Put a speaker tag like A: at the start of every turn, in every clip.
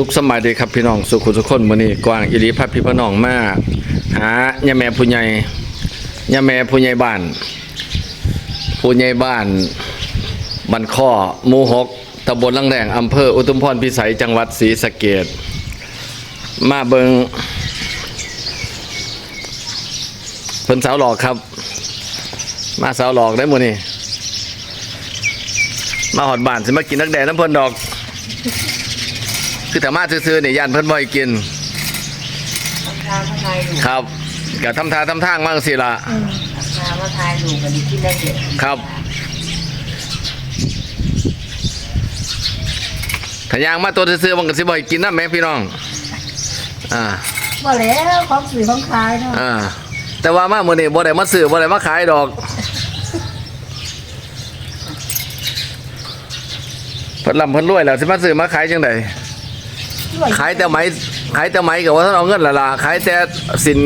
A: สุขสมัยดีครับพี่น้องสุขุทุกคนมื้อนี้กวางอิริพัฒพี่พี่น้องมาหาย่าแม่ผู้ใหญ่ย่าแม่ผู้ใหญ่บ้าน ผู้ใหญ่บ้านบ้านข้อหมู่หกตำบลลังแดงอำเภออุทุมพรพิสัยจังหวัดศรีสะเกษมาเบิงเพิ่นสาวหลอกครับ มาสาวหลอกได้หมดนี่มาหอดบ้านสิมากินนักแดดน้ำเพิ่นดอก คือแต่มาซื้อๆเนี่ยย่านเพิ่นบ่ให้กิน
B: ทำทางมาทายดู
A: ครับก็ทำทาทำทางมั่งสิล่ะ
B: ทำทางมาทายดูกันดีที่ได้เด็ด
A: ครับถ้ายางมาตัวซื้อๆมันก็สิบ่ให้กินนะแม่พี่น้อง อ่า
B: บ่แล้วของสื่อของขายเนาะ
A: อ่า แต่ว่ามามื้อนี้บ่ได้มาซื้อบ่ได้มาขายดอกเพิ่นลำเพิ่นรวยแล้วสิมาซื้อมาขายจังได ขายแต่ไหมขายแต่ไหมกับว่าท่านเอาเงินละละขายแต่สิน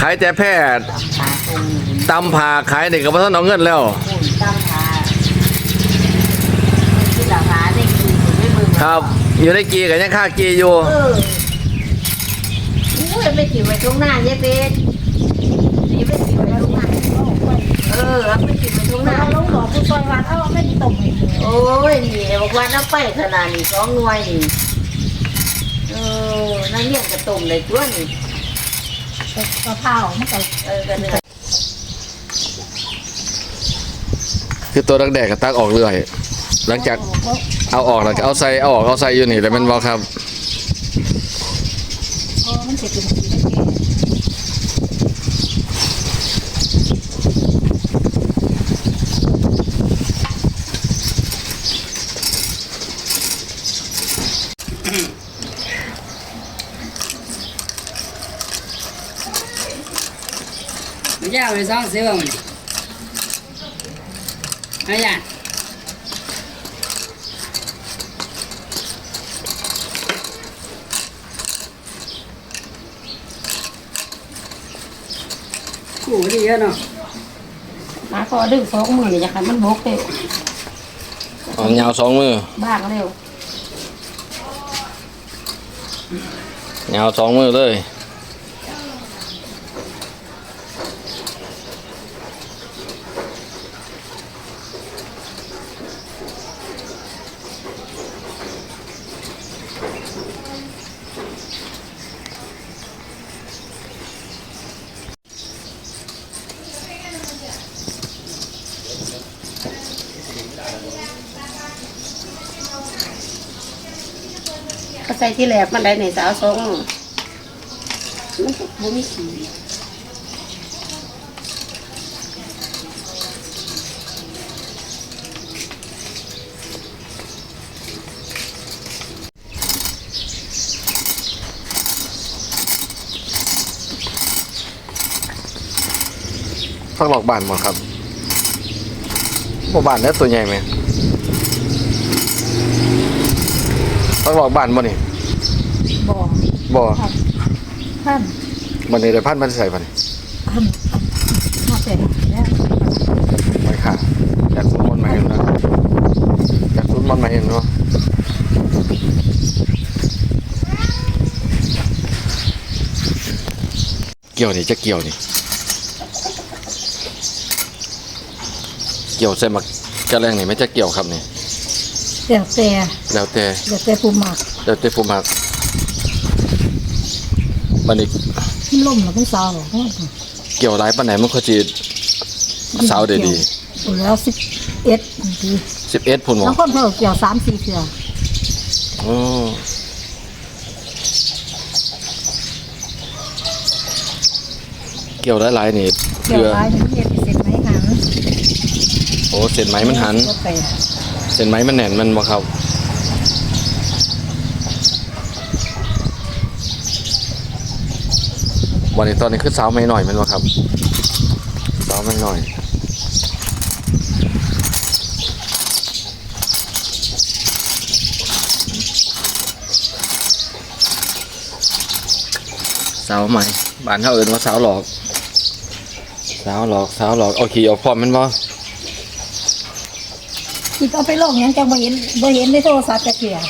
A: ขายแต่แพทย์
B: ขาตรง
A: ตำผ่าขายนี่กับว่าท่านเอาเงินแล้ว
B: หุ่นตั้งขาที่หลังหาได้กินไม่เบิ่ง
A: ครับ อยู่ในกีกับยังค่ากีอยู่
B: เอออุ้ยไม่กินไว้ตรงหน้าเย้เป็ดนี่ไม่กินไว้ตรงหน้าเออเอาไม่กินไว้ตรงหน้า
C: ลงหลอกผู้ซอยวัดเอาไม่ตกเลย
B: โอ้ยนี่บอกว่าน้ำไปขนาดนี้สองหน่วยนี่ เออน้ำเลี้ยงกระตุ่มเลยตัวนี่
C: กระเพรามันก็
B: เออกันเลย
A: คือตัวดักแดกกับตักออกเรื่อย หลังจากเอาออกแล้วก็เอาใส่เอาออกเอาใส่อยู่นี่แต่มันบอครับ
C: เพราะมันจะเป็นสีแดง
D: ไม่ใช่เอาไปซ่องซื้อมันไม่ใช่ขู่ดีเยอะเนาะ
C: หมาคอดึงสองมืออย่าขันมันบกเร็ว
A: เอายาวสองมือ
C: บ้างเร็วยา
A: วสองมือเลย
C: ก็ ใส่ที่แหลกมันได้ในสาวสองมันบ่มีสี
A: ฟักหลอกบานหมดครับบ่บานแล้วตัวใหญ่ไหมฟักหลอกบานบ่นี่
C: บ่ท่าน
A: บันนี้ได้พันมันใส่บันนี้
C: ท่านมาเป็นเนี่ย
A: ไปค่ะจากซุ้มมอนต์มาเห็นนะจากซุ้มมอนต์มาเห็นเนาะเกี่ยวนี่จะเกี่ยวนี่เกี่ยวใส่มักกระแรงนี่ไม่จะเกี่ยวครับนี่
C: เดี๋ยวแต่
A: แล้วแต่
C: เดี๋ยวแต่ปูหมัก
A: แล้วแต่ผู้มัก บันนี้
C: มันล่มแล้วมันสาวหรอก
A: เกี่ยวหลายปานไหนมันก็จีสาวได้ดี
C: ปูแล้วสิบเอ็ดบางที
A: สิบเอ็ดพุ่นหม
C: บางคนเพิ่มเกี่ยวสามสี่เถื่อ
A: อ๋อเกี่ยวหลายๆนี่
C: เกี่ยว
A: เพื่อ
C: ร้ายมันเย็นเสร็จไหมหัน
A: โอ้เส้นไหมมันหัน
C: ก็แต่
A: เส้นไหมมันแน่นมันบ่ครับ วันนี้ตอนนี้คือสาวไม่หน่อยแมันบ่ครับสาวไม่หน่อยสาวใหม่บ้านเฮาเอิ้นว่าสาวหลอกสาวหลอกสาวหลอกเอาขี่ออกพร้อมแมันบ่
C: ที่เอาไปลงยังจังบ่เห็นบ่เห็นในโทรศัพท์จะเกี่ยว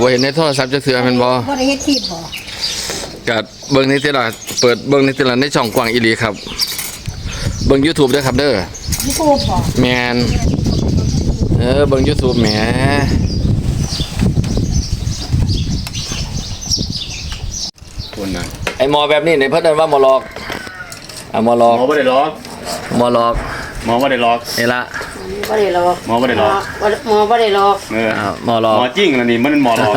A: บ่เห็นในโทรศัพท์จะเสือแมันบ่
C: บ่ได้เฮ็ดคลิปบ่
A: ก็ เบิ่งในทีละเปิดเบิ่งในทีละในช่องกว้างอีหลีครับ เบิ่ง YouTube เด้อครับเด้อ
C: ยูทูบบ่
A: แมนเออเบิ่ง YouTube แหมคุณน่ะไอ้หมอแบบนี้เนี่ยเพิ่นเอิ้นว่าหมอหลอกอะหมอหลอก
E: หมอไม่ได้ล็อก
A: หมอหลอก
E: หมอไม่ได้ล็อก
A: นี่ละ
C: บ่ได้หรอก
E: หมอบ่ได้หรอก
C: หมอหมอบ่ได้หรอก
E: เออ
A: อ่าหมอหล
E: ห
A: อก
E: มอจริงนะนี่มันเป็นหมอหลอก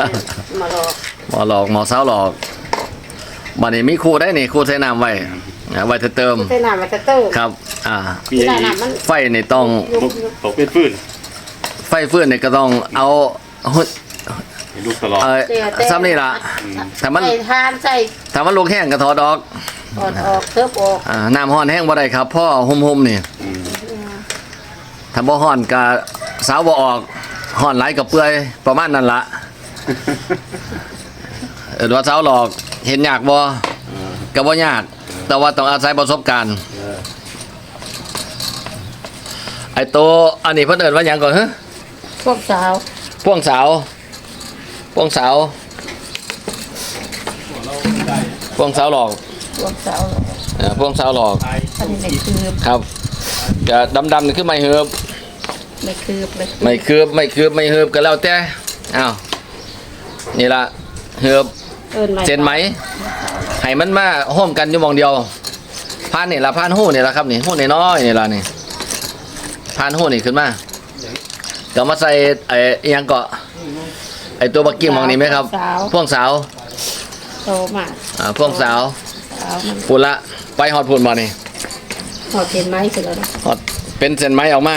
C: มาหรอก
A: หมอหลอกหมอสาวหลอก บัดนี้มีครูได้นี่ครูใช้น้ำไว้อ่าไว้เติม
C: ใส่น้ำมันจะเติม
A: ครับ อ่า
E: พี่
C: ใส่
E: ไอ้
C: น้ำมัน
A: ไฟนี่ต้อง
C: ยุบยุบ
E: ตกเป็นฟื้น
A: ไฟฟื้นนี่ก็ต้องเอาหุ่น
E: ให้ลูกตลอด
A: เออซ้ำนี่ล่ะถ้ามัน
C: ใส่ทานใส่
A: ถ้ามันลูกแห้งก็ถอดออก
C: ออดออกเทิบออก
A: อ่าน้ำห้อนแห้งบ่ได้ครับพ่อห่มๆนี่
E: อืม
A: ถ้าบ่ฮ้อนก็สาวบ่ออกฮ้อนหลายก็เปื่อยประมาณนั้นละเออว่าสาวหลอก เห็นยากบ่ก็บ่ยาก แต่ว่าต้องอาศัยประสบการณ์ ไอ้โตวอันนี้เพิ่นเอิ้นว่าหยังก่อนฮะ
C: พวกสาว
A: พ่วงสาว พ่วงสาว พ่วงสาวหลอก
C: พวกสาว
A: เออพ่วงสาวหลอก
C: อันนี้ไม่คืบ
A: ครับจะดำๆนี่คือไม่เฮือบ
C: ไม่คืบเลย
A: ไม่คืบไม่คืบไม่เฮือบก็แล้วแต่อ้าวนี่ละเฮือบ
C: เอิ้นไม่
A: เจนไหมให้มันมาห้อมกันอยู่หมองเดียวพานนี่ละพานหู้นี่ละครับนี่หู้น้อยๆนี่ละนี่พานหู้นี่ขึ้นมาเดี๋ยวมาใส่ไอ้อิหยังเกาะไอ้ตัวบักกิ้งหมองนี้ไหมครับ
C: สาว
A: พ่วงสาว
C: โตมาก
A: อ่าพ่วงสาว
C: สาวมัน
A: ปุ่นละไปฮอดปุ่นมานี่
C: หอดเห็นไหมเสร็จแล้วนะ
A: ฮอดเป็นเส้นไม้ออกมา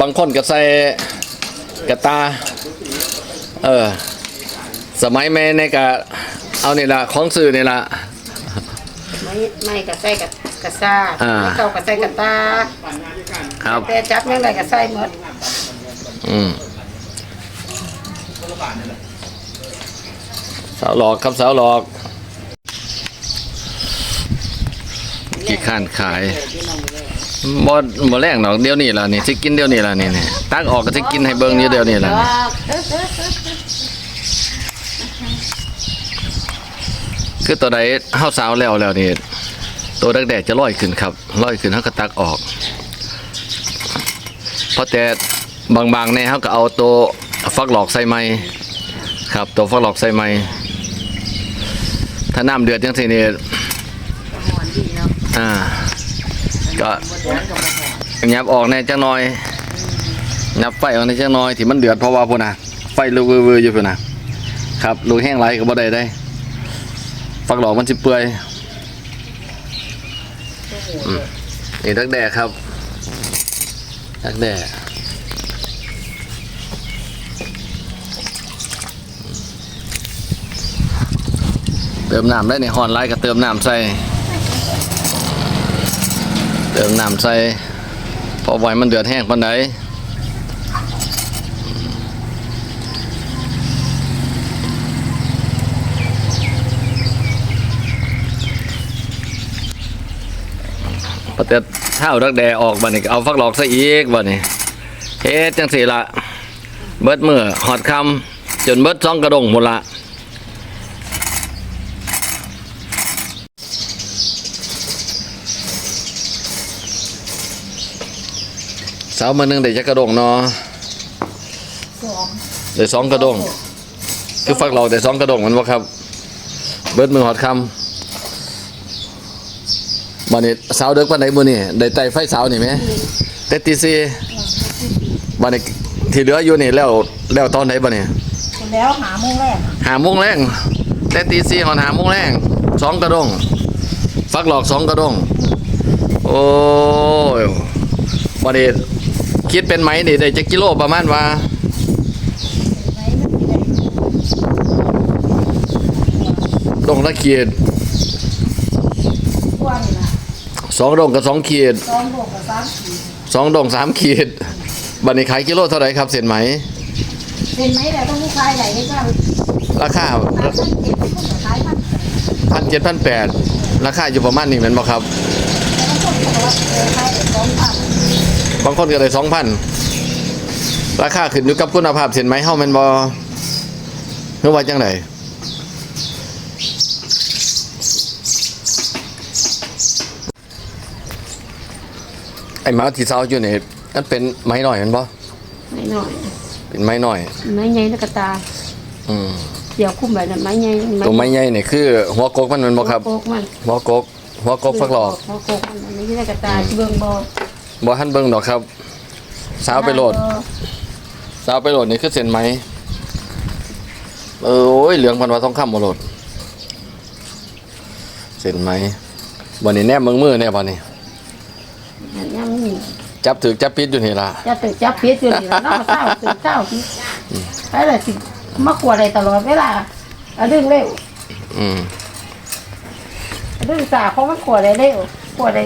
A: บางคนก็ใส่กระตา เออ สมัยแม่ในกะเอานี่ละของซื้อนี่ละ
C: ไม่ไม่กระใส่กับกระซ่า
A: อ่า
C: ไม่เข้ากระใส่กระตา
A: ครับ
C: แต่จับยังไงกระใส่หมด
A: อืมสาวหลอกครับสาวหลอกกี่ข้านขายบ่บ่แรงดอกเดี๋ยวนี้ล่ะนี่สิกินเดี๋ยวนี้ล่ะนี่นี่ตักออกก็สิกินให้เบิ่งอยู่เดี๋ยวนี้ล่ะนี่ คือตัวใดเฮาสาวแล้วแล้วนี่ตัวแดกๆจะลอยขึ้นครับลอยขึ้นเฮาก็ตักออกเพราะแต่บางๆเนี่ยเขาก็เอาตัวฟักหลอกใส่ไม้ครับตัวฟักหลอกใส่ไม้ถ้าน้ำเดือดจังสินี่ยอ่าก็ยับออกแน่จังน้อยยับไฟออกแน่จังน้อยที่มันเดือดเพราะว่าพุ่นนะไฟลุกวือๆอยู่พุ่นนะครับลูกแห้งไรก็บ่ได้ได้ ฟักหลอกมันสิเปื่อยอืมนี่ทักแดกครับทักแด่เติมน้ำได้ในหอนไล่ก็เติมน้ำใส่ เติมน้ำใส่ พอไว้มันเดือดแห้งปันใด พอเต็ดเท้าดักแดออกบัดนี้ก็เอาฟักหลอกใส่อีกบัดนี้เฮ็ดจังสี่ละเบิดมือหอดคำจนเบิดซองกระดงหมดละสาวมือหนึงได้จักกระดงเนาะได้สองกระดงคือฟักหลอกได้สองกระดงมันบ่ครับ เบิดมือหอดคำ บัดนี้สาวเด็กปานใดมื้อนี้ได้ไต่ไฟสาวนี่ไหมแต่ตีสี่บัดนี้ที่เหลืออยู่นี่แล้วแล้วตอนไหนบัดนี้
C: แล้วหาโมงแรก
A: หาโมงแรงแต่ตีสี่หอนหาโมงแรงสองกระดงฟักหลอกสองกระดงโอ้ยบัดนี้คิดเป็นไหมนี่ได้จักกิโลประมาณว่าดงละขีด
C: วันละ
A: สองดงกับสองขีด
C: สองโลกับสามขีด
A: สองดงสามขีดบัดนี้ขายกิโลเท่าไหร่ครับเส้นไหม
C: เห็นไหมแต่ต้องผู้ชายไหนไม่กล้า
A: ราคา
C: ขายพันเจ็ดคนกับขายพัน
A: พันเจ็ดพันแปดราคาอยู่ประมาณนี้แมันบ่ครับ
C: แล้วคนบอกว่าเออขายสองพัน
A: บางคนก็ได้สองพันราคาขึ้นอยู่กับคุณภาพเส้นไหมเฮาแม่นบ่คือว่าจังได ไอ้หมาที่เซาอยู่นี่มันเป็นไม้หน่อยแมันบ่
C: ไม่หน่อย
A: เป็นไม้หน่อย
C: ไม้ใหญ่นกกระตา
A: อืม
C: เดี๋ยวคุ้มแบบนั้นไม้ใหญ่
A: ตัวไม้ใหญ่นี่คือ หัวกกมันแมันบ่ครับ
C: โกกมัน
A: หัวกกหัวกกฟักหลอก
C: หัวโกกมันไม่ใช่นกกระตาที่เบิ่งบ่
A: บ่ทันเบิ่งดอกครับสาวไปโหลดสาวไปโหลดนี่คือเส้นไหมเออโอ้ยเหลืองพันว่าทองคำมาโหลดเส้นไหมวันนี้แนบมือมือแนบวันนี้
C: ยังนี่
A: จับถือจับปิดอยู่นี่ล่ะ
C: จะตื่นจับเพี้ยอยู่นี่แล้วเนาะเศร้าตื่นเศร้าที่ไปเลยสิมาขวดอะไรตลอดเวลาอะดึงเร็ว
A: อืม
C: อะดึงสาของมันขวดอะไรเร็วขวดอะไร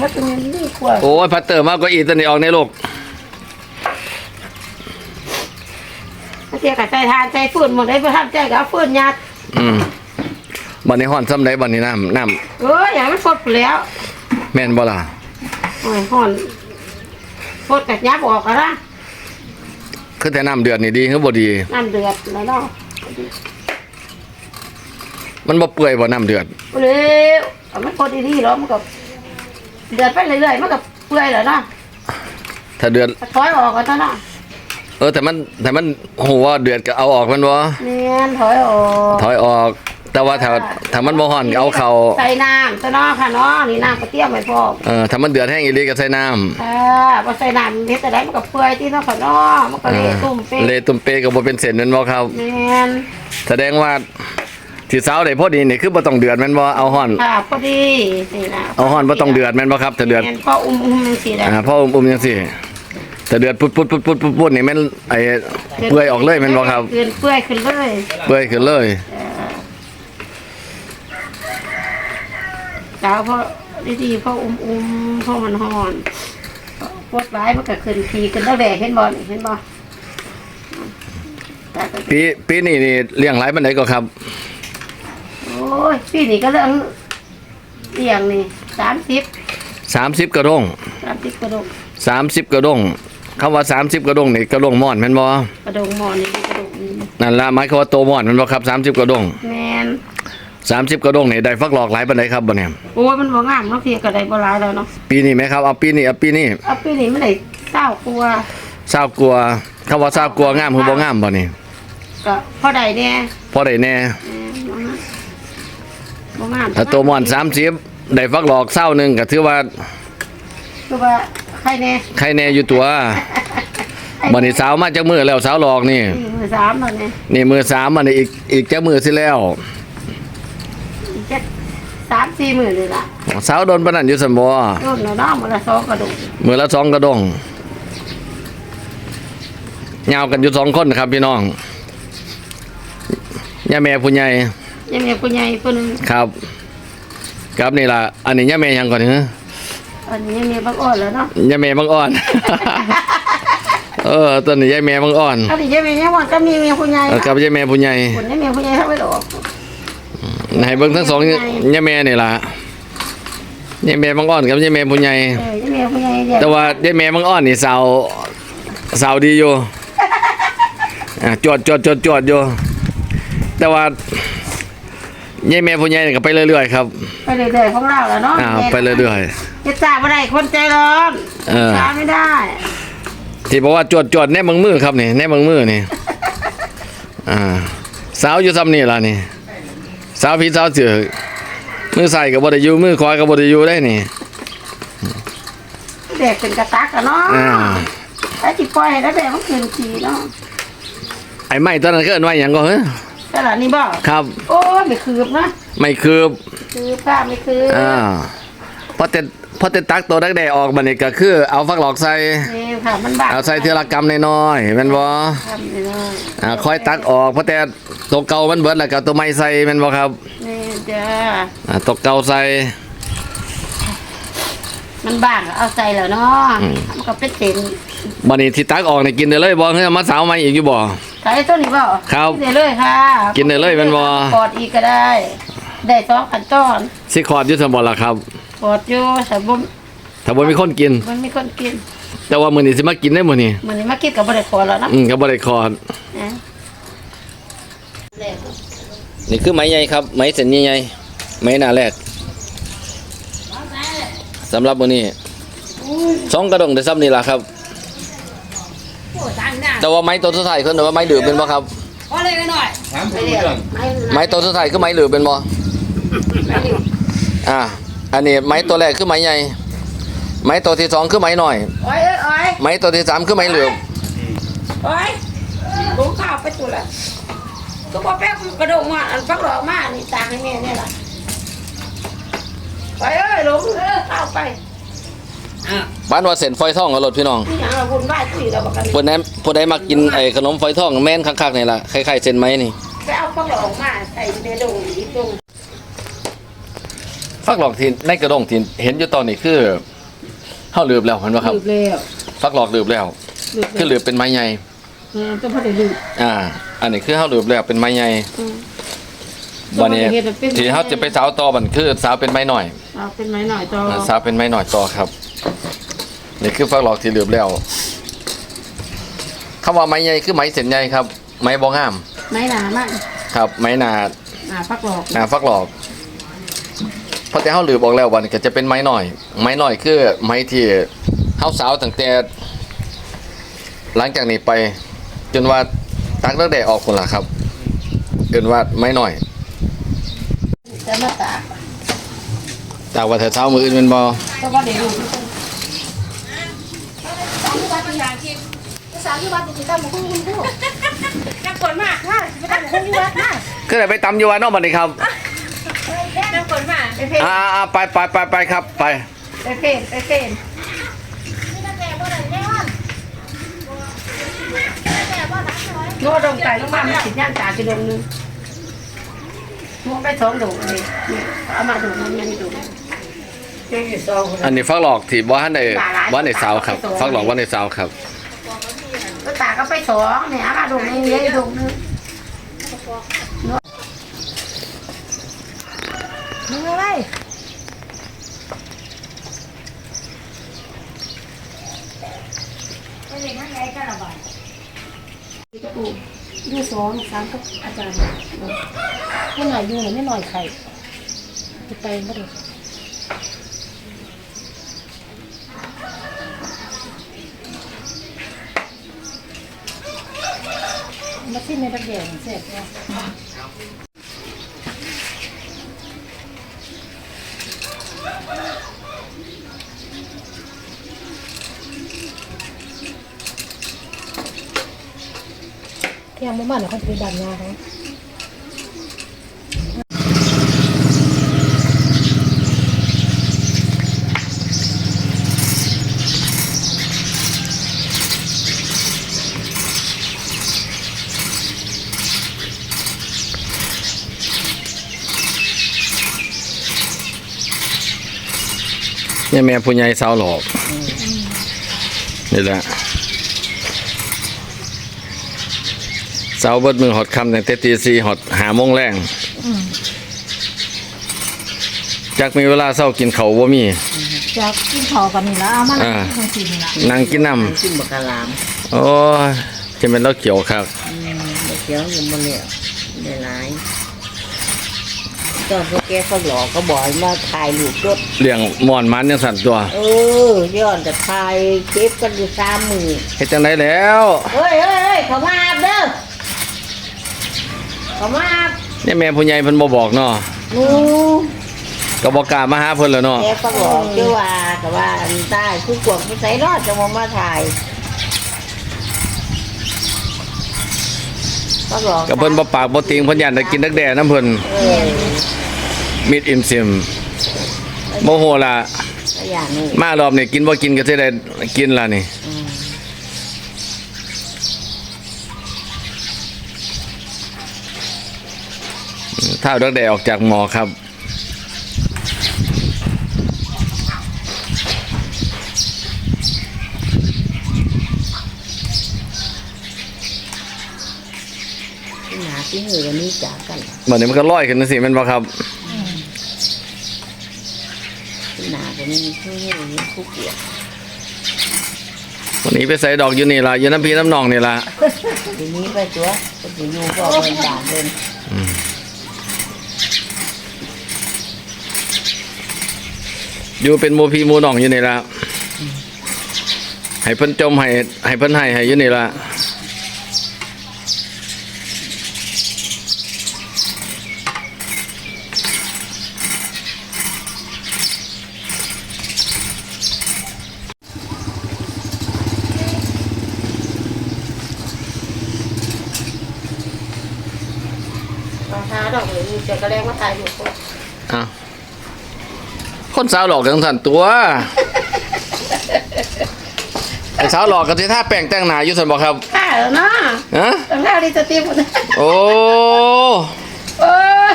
C: มันเป็นนี่ขวด
A: โอ้ยพัตเตอร์มากกว่าอีตัวนี้ออกในโลก
C: เทียกับใจทานใจฝืนหมดเลยพระท่านใจกับฝืนยัด
A: อืมบันนี้ห่อนซ้ำใดบันนี้น้ำน้
C: เอออย่างมันฟดไปแล้วำ
A: แม่นบ่ล่ะ
C: โอ้ยห่อนฟดกับยับออกกันนะ
A: คือแต่น้ำเดือดนี่ดีคือบ่ดี
C: น้ำเดือดแล้วเนาะ
A: มันบ่เปื่อยบ่น้ำเดือด
C: เร็วเอามันฟดดีๆแล้วมันก็เดือดไปเรื่อยๆมันก็เปื่อยแล้วเนาะ
A: ถ้าเดือด
C: ถอยออกกันเนาะ
A: เออแต่มันแต่มันโหว่าเดือดก็เอาออกมันบ่
C: เนียนถอยออก
A: ถอยออก แต่ว่าถ้าถ้ามันบ่ฮ้อนก็เอาเข้า
C: ใส่น้ำตัวเนาะค่ะเนาะนี่น้ำกระเทียมไม่พอ
A: เออถ้ามันเดือดแห้งอีหลีก็ใส่น้ำ
C: อ่าพอใส่น้ำเฮ็ดแต่ได้มันก็เปื่อยที่เนาะค่ะเนาะมันก็เละตุ่มเป๊ะ
A: เละตุ่มเปก็บ่เป็นเส้นแม่นบ่ครับ
C: เนียน
A: แสดงว่าที่สาวได้พอดีนี่คือบ่ต้องเดือดแม่นบ่เอาฮ้อน
C: ค่ะพอดีนี่นะ
A: เอาฮ้อนบ่ต้องเดือดแม่นบ่ครับถ้าเดือด
C: แม่นพออุ้มๆจังซี่แหละ
A: อ่าพออุ้มๆจังซี่ถ้าเดือดปุ๊บๆๆๆๆนี่แม่นไอ้เปื่อยออกเลยแม่นบ่ครับ
C: เกินเปื่อยขึ้นเลย
A: เปื่อยขึ้นเลย
C: สาวพอดีๆพออุ้มๆพอมันฮ้อนปวดร้ายมันก็ขึ้นทีขึ้นแล้วแหลเห็นบ่นี่เห็นบ่แต่ก็
A: ปีปีนี้นี่เลี้ยงหลายปานใดก็ครับ
C: โอ้ยพี่นี่ก็เรื่องเอียงนี่สามสิบ
A: 30กระดง
C: สามสิบกระดง
A: 30กระดงคำว่า30กระดงนี่กระดงม่อนแม่นบ่
C: กระดงหมอนี่กระดงนี่
A: นั่นล่ะหมายความว่าโตม่อนแม่นบ่ครับ30กระดง
C: แม น
A: 30กระดงนี่ได้ฟักหลอกหลายปานใดครับบ่เนี่ย
C: โอ้ยมันบ่งามเนาะพี่ก็ได้บ่หลายแล้วเนาะ
A: ปีนี้ไหมครับเอาปีนี้เอาปีนี้
C: เอาปีนี้มันได้เศร้ากลัว
A: ทราบกลัวคำว่าทราบกลัวงามคือบ่งามบ่นี่
C: ก็พอได้แน่
A: พอได้แน่
C: แม่นบ่งามบ่งาม
A: ถ้าโตม่อน30ได้ฟักหลอกเศร้าหนึงก็ถือว่า
C: คือว่าใครแน่
A: ใครแน่อยู่ตัวบัดนี้สาวมาจากมือแล้วสาวหลอกนี่
C: นี่มือสามแล้วเนี่ย
A: นี่มือสามมันนี่อีกอีกจะมือสิแล้ว
C: อีก แค่สามสี่หมื่นเลยล่ะ
A: สาวโดนปานนั้นอยู่ซั่นบ่
C: รุ่นเนาะมันละสองกระดง
A: มือละสองกระดงยาวกันอยู่สองคนครับพี่น้องย่าแม่ผู้ใหญ่
C: ยังมีผู้ใหญ่ผู้หนึง
A: ครับ ครับนี่ล่ะ อันนี้ย่าแม่หยังก่อนฮะ
C: อันนี้ยังมีบางอ่อนแล้วเนาะ
A: ย่าแม่บางอ่อนเออตอนนี้ย่าแม่บางอ่อน
C: อันนี้ยังมียังว่าก็มีมีผู้ใหญ่
A: เออ
C: นะ
A: กับย่าแม่ผู้ใหญ่
C: คนยังมีผู้ใหญ่เท่าไปหรอก
A: ให้เบิ่งทั้งสองย่าแม่นี่ล่ะย่าแม่บางอ่อนกับย่าแม่ผู้ใหญ่
C: เออยังมีผู้ใหญ่เดียว
A: แต่ว่าย่าแม่บางอ่อนนี่สาวสาวดีอยู่อะจวดจวดจวดจวดอยู่ แต่ว่าย่าแม่ผู้ใหญ่นี่ก็ไปเรื่อยๆครับ
C: ไปเรื่อยๆของเราแล้วเนาะ
A: อ่าไปเรื่อย
C: จะจ่าบ่ได้คนใจร้อน
A: เออ
C: จ่าไม่ได้
A: ๆที่บอกว่าจวดจวดแน่มึงมือครับนี่แน่มึงมือนี่ อ่า สาวอยู่ซ้ำนี่ล่ะนี่ สาวพี่สาวเสือมือใส่กับบไดอยู่มือขวากับบไดอยู่ได้นี่
C: เด็กเป็นกระตักอะเนาะ
A: อ่า
C: แล้วจิปล่อยให้แล้วแดกมันเกินทีเนาะ
A: ไอ้ไม้ตอนนั้นเกินไว้หยังก็เฮ้ย
C: แต่ละนี่บ่
A: ครับ
C: โอ้ยไม่คืบนะ
A: ไม่คืบ
C: คืบผ้าไม่คืบ
A: อ่าพอแต่ พอแต่ตักตัวดักแดออกมานี่ก็คือ เอาฟักหลอกใส่
C: นี่ค่ะมันบาด
A: เอาใส่เทอละกรรมน้อยๆแม่นบ่
C: ทำนี่เนาะ
A: อ่าค่อยตักออกเพราะแต่ตัวเก่ามันเบิดแล้วก็ตัวใหม่ใส่แม่นบ่ครับ
C: นี่จ้า
A: อ่าตัวเก่าใส่
C: มันบางก็เอาใส่แล้วเนาะมันก็เป็นเต็ม
A: บัดนี้ที่ตักออกนี่กินได้เลยบ่เฮ้ยเอามาสาวใหม่อีกอยู่บ่
C: ใส่ตัวนี้บ่
A: ครับ
C: กินได้เลยค่ะ
A: กินได้เลยแม่นบ่
C: กอดอีกก็ได้ ได้สองขั้นตอน
A: สิขอดอยู่ซั่นบ่ล่ะครับ
C: กอดอยู่แต่บ่
A: ถ้าบ่มีคนกิน
C: มันมีคนกิน
A: แต่ว่ามื้อนี้สิมากินได้มื้อนี้
C: มันนี้มากินกับบริโภคแล้วนะ
A: อืมก็บ่ได้ขอด
C: นะแหล
A: นี่คือไม้ใหญ่ครับ ไม้เส้นใหญ่ๆไม้หน้าแรกสำหรับวันนี้สองกระดงได้ซ้ำนี่ล่ะครับ
D: โอ้ตังค์ได้
A: แต่ว่าไม้ตัวสุดท้ายคือว่าไม้ดื้อเป็นบ่ครับ
D: พอเลยกันหน่อย
B: ไม่เรียกไม่
A: ไม้ตัวสุดท้ายคือไม้ดื้อเป็นบ่
B: ไม่เรียก
A: อ่า อันนี้ไม้ตัวแรกคือไม้ใหญ่ ไม้ตัวที่สองคือไม้หน่อย
C: โอ้ยเอ้ยโอ้ย
A: ไม้ตัวที่สามคือไม้เหลือบ
C: โอ้ยลุงข้าวไปตัวละก็บอกแป๊กกระโดดมาอันปักหลอกมานี่ตากให้แม่เนี่ยล่ะไปเอ้ยลุงเออข้าวไป
D: อะ
A: บ้านว่าเส้นฝอยทองเอารถพี่น้อง
C: นี่อย่างเราบุญไหว้คุยเราบอกกัน
A: ผู้ใดผู้ใดมากินไอ้ขนมฝอยทองแม่นคักๆนี่ล่ะคล้ายๆเส้นไม้นี่
C: ไปเอาปักหลอกมาใส่ในดงอีกดง
A: ฟักหลอกที่ในกระดงที่เห็นอยู่ตอนนี้คือเฮาลืบแล้วเห็นบ่ครับ
C: ลืบแล้ว
A: ฟักหลอกลืบแล้ว
C: ลืบ
A: คือลืบเป็นไม้ใหญ่
C: เออต้องพอได้ลืบ
A: อ่า อันนี้คือเฮาลืบแล้วเป็นไม้ใหญ่วันนี้ที่เฮาจะไปสาวต่อบันคือสาวเป็นไม้หน่อย
C: เอาเป็นไม้หน่อยต่อ
A: อ่าสาวเป็นไม้หน่อยต่อครับ นี่คือฟักหลอกที่ลืบแล้วคำว่าไม้ใหญ่คือไม้เส้นใหญ่ครับ ไม้บ่งาม
C: ไม้หนามาก
A: ครับ ไม้หนา
C: หนาปักหลอก
A: หนาฟักหลอกเพ ราะแต่เฮาลืบออกแล้ววันนี้ก็จะเป็นไม้หน่อย ไม้หน่อยคือไม้ที่เฮาสาวตั้งแต่หลังจากนี้ไป จนว่าตักเลิกแดดออกคนละครับเกินว่าไม้หน่อย
C: จะมาตาก
A: จากว่าเธอเช้ามืออื่นเป็นบอ
C: ก็ว่าได้ลืบ
D: นักคนมากค่ะไม่ต้องคนอยู่วัดนะ
A: ก็เลยไปตำอยู่วันนอกบันนี้ครับ
D: นักคนมาก
C: ไปเพ่น
A: อ่าอ่าไปไปไปไปครับไป
C: ไปเพ่นไปเพ่นโน่ดงไก่ลงมามันสิย่างตาจะดงนึงมองไปสองดงเลยนี่เอามาดงมันยังดง
A: อันนี้ฟักหลอกที่บ้านในบ้านในสาวครับฟักหลอกบ้านในสาวครับ
C: ก็ตาก็ไปสองเนี่ยเอามาดงนี้เลยดงนึง มึงอะไรดูสองสามกับอาจารย์เมื่อไหร่อยู่เนี่ยไม่หน่อยใครจะไปไม่ได้มาที่ในตะแกรงเสร็จแล้ว แค่ไม่มันเขาจะไปดันงาเขา
A: นี่แม่ผู้ใหญ่สาวหลอกนี่แหละ สาวเบิดมือหอดคำตั้งแต่ตีสี่หอดหาโมงแรงจักมีเวลาเศร้ากินเขาวบ่มี
C: จะกินขอกันนี่แล้วเอามา
A: อ่า
C: ทางจีนนี่ละ
A: นั่งกินน้
B: กินบักกะลามำ
A: โอ้ยจะเป็นเราเขียวครับ
B: บักเขียวอยู่บนเนี่ยในร้ายตอนเขาแก้เขาหลอกก็บอกให้มาถ่ายรูปรถ
A: เลี้ยงหมอนมันยังสั่นตัว
B: เออย้อนจะถ่ายเก็บกันอยู่สามมือ
A: เฮ็ดจังไดแล้ว
B: เฮ้ยเฮ้ยเฮ้ยเขามาอาบเด้อ เขามาอาบ
A: นี่แม่ผู้ใหญ่เพิ่นบ่บอกเนาะ
B: หนู
A: ก็บ่กล้ามาหาเพิ่นแล้วเนาะ
B: แกก็บอกเจ้าว่าแต่ว่าอันใต้คือกวกผู้ใส่รอดจะมามาถ่ายก็บอก
A: ก็เพิ่นบ่ปากบ่ติงเพิ่นย่านได้กินดักแด่น้ำเพิ่น
B: เออ
A: มิดอิมซิมบ่ฮู้ล่ะ
B: ก็อย่างนี้
A: มารอบนี้กินบ่กินก็สิได้กินล่ะนี่
B: อืม
A: ถ้าเอาดักแด่ออกจากหมอครับ
B: หนาที่หือวันนี้จากกัน
A: บัดนี้มันก็ลอยขึ้นจังซี่แม่นบ่ครับ
B: หนาวันนี้ที่หือนี่คู่เกียรติ
A: วันนี้ไปใส่ดอกอยู่นี่ล่ะอยู่น้ำพี่น้ำนองนี่ล่ะ
B: ทีนี้ไปตัวก็จะอยู่ก็เป็นบาทเดิน
A: อ อยู่เป็นโมพีโมน้องอยู่นี่ละให้เพิ่นจมให้ให้เพิ่นให้ให้อยู่นี่ละ
C: มาหาดอกเลยเสียกระแรงมาถ่ายอยู่คน
A: อ้าวคนสาวหลอกจังสันตัวไอ้สาวหลอกกับที่ท่าแป้งแต่งหน้าอยู่สันบอกครับ
C: ข้าแล้วเนาะ
A: ฮะ
C: ตั้งแต่ดีสติหมด
A: โอ้
C: เออ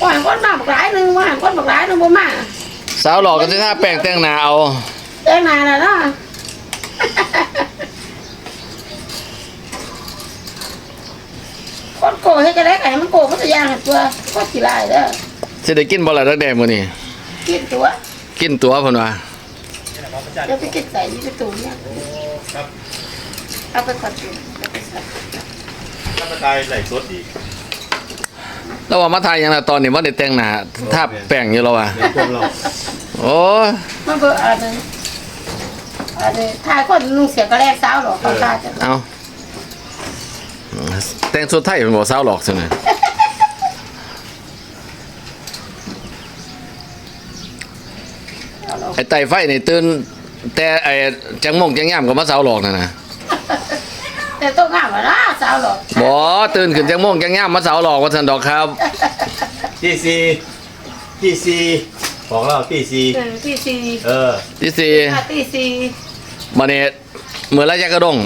C: หวานก้นมาบักหลายหนึ่งหวานก้นบักหลายหนึ่งบ่มา
A: สาวหลอกกับที่ท่าแป้งแต่งหน้าเอา
C: แจ้งนายแล้วเนาะคนโกให้จะได้ไก่มันโกมันจะยางตัวก็กี่ลายเด้อ
A: สิได้กินบ่ล่ะดักแดงมื้อนี้
C: กินตัว
A: กินตัวเพิ่นว่า
C: เดี๋ยวไปเก็บใส่ยี่ประตูเนี่ยเอาไปก่อนสิเอาไปใส่
E: ถ้ามาตายไหลสดอีก
A: แล้วว่ามาทายหยังล่ะตอนนี้บ่ได้แต่งหน้าท่าแป้งอยู่แล้วว่ะ
E: ในตัวเรา
A: โอ้ย
C: มันเบอร์อันนึงอันนี้ถ่ายคนนุ่งเสียก็แรกเช้าหรอกเขาตาจะ
A: เอาแต่งสุดไทยเป็นบ่สาวหลอกซั่น น่ะไอ้ไต่ไฟนี่ตื่นแต่ไอ้จังมงจังยามก็มาสาวหลอกนั่นน่ะ
C: แต่ต้องงามอะนะเช้าหรอก
A: บ่ตื่นขึ้นจังมงจังยามมาสาวหลอกว่าซั่นดอกครับ
E: ที่ซีที่ซีของเราที่ซี
C: เออตีสี่
E: เออ
A: ที่สี่
C: อะตีสี่
A: มื้อนี้มื้อละจักกระดง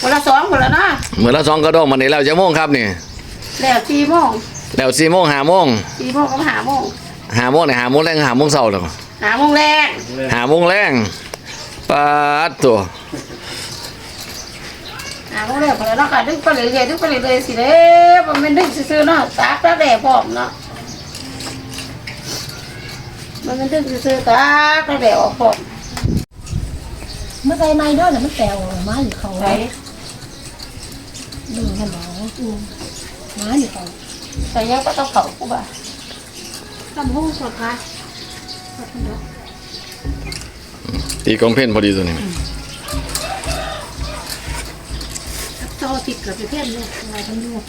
C: คนละสองคนละนะ
A: มื้อละสองกระดงมื้อนี้แล้วจังมงครับนี่
C: แล้วสี่โมง
A: แล้ว4โมง5โมง
C: สี่โมงก็มาหาโมง
A: 5โมงนี่5โมงแรง5โมงเช้าแล้ว
C: หาโมงแรง
A: 5โมงแรงปาดตัว
C: หาโมงแรงคนละเนาะค่ะดึงไปเรื่อยๆดึงไปเรื่อยๆสิเด้มันเป็นดึงซื่อๆเนาะตากแล้วแดดพร้อมเนาะมันเป็นดึงซื่อๆตากแล้วแดดออกพร้อม
D: เมื่อไรไม่ด้วยน่ะมันแตวมาอยู่เขา
C: ใส่
D: ดึงขนมอืมมาอยู่เขา
C: ใส่ยังก็ต้องเขากูบ่า
D: ทำห้องสดค่ะ
A: ตีกองเพ่นพอดีตัวนี้
D: จอติดกับเพื่อนเลยอะไรทั้งนู้น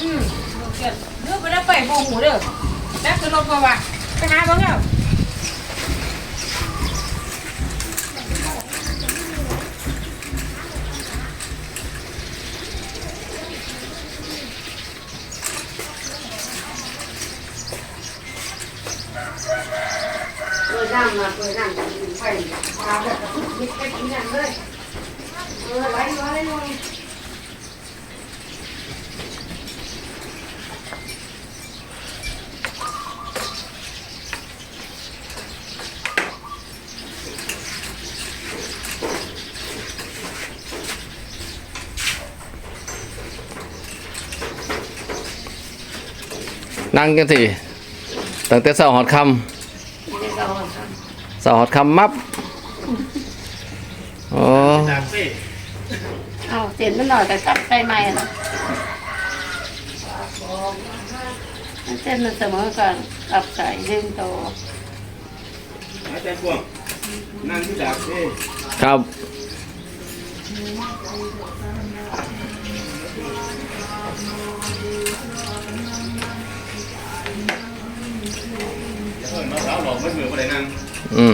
C: อืมเกิดเลือกไปได้ไปโบหูเด้อแล้วคือรถมาว่ะไปหาเบิ่งแล้ว เปิดน้ำมาเปิดน้ำไปพาแบบมิดไปกิ นกันเลยเออไว้ไว้ไว้
A: นั่งกันสิตั้งแต่เช้าหอดค่ำ เช้าหอดค่ำมับโอ้
E: จากซี่
C: เอาเสียนมันหน่อยแต่กลับไปใหม่ละมันเส้นมันเสมอกันกลับใส่ดึงโต
E: หายใจกว้างนั่งที่จากซี่
A: ครับ
E: เพิ่นมาสาวหลอกไม่มือบ่ได้นั่ง
A: อื